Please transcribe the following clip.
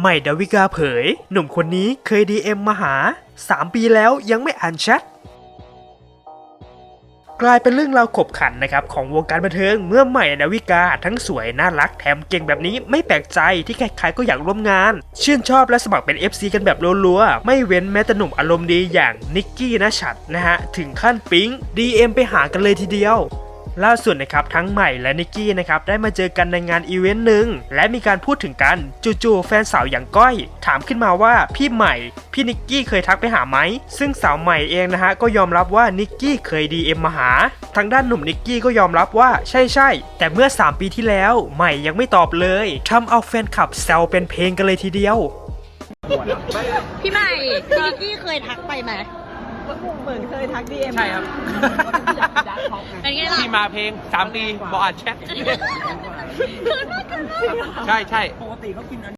ใหม่ดาวิกาเผย หนุ่มคนนี้เคย DM มาหา 3 ปีแล้วยังไม่อ่านแชทกลายเป็นเรื่องราวขบขันนะครับของวงการบันเทิงเมื่อใหม่ดาวิกาทั้งสวยน่ารักแถมเก่งแบบนี้ไม่แปลกใจที่ใครๆก็อยากร่วมงาน ชื่นชอบและสมัครเป็น FC กันแบบรัวๆ ไม่เว้นแม้แต่หนุ่มอารมณ์ดีอย่างนิกกี้นะชัดนะฮะ ถึงขั้นปิ๊ง DM ไปหากันเลยทีเดียว ล่าสุดนะครับทั้งใหม่และนิกกี้นะครับได้มาเจอกันในงานอีเวนต์หนึ่งและมีการพูดถึงกันจู่ๆแฟนสาวอย่างก้อย ถามขึ้นมาว่าพี่ใหม่ พี่นิกกี้เคยทักไปหาไหม ซึ่งสาวใหม่เองนะฮะก็ยอมรับว่านิกกี้เคย DM มาหา ทางด้านหนุ่มนิกกี้ก็ยอมรับว่าใช่ใช่ๆแต่เมื่อ 3 ปีที่แล้วใหม่ยังไม่ตอบเลยทำเอาแฟนคลับแซวเป็นเพลงกันเลยทีเดียว พี่ใหม่พี่นิกกี้เคยทักไปไหมเหมือนเคยทักดีเอ็มใช่ครับ เป็นไงล่ะ ที่มาเพลงสามปีบออ่านแชทใช่ใช่ ปกติเขากินอัน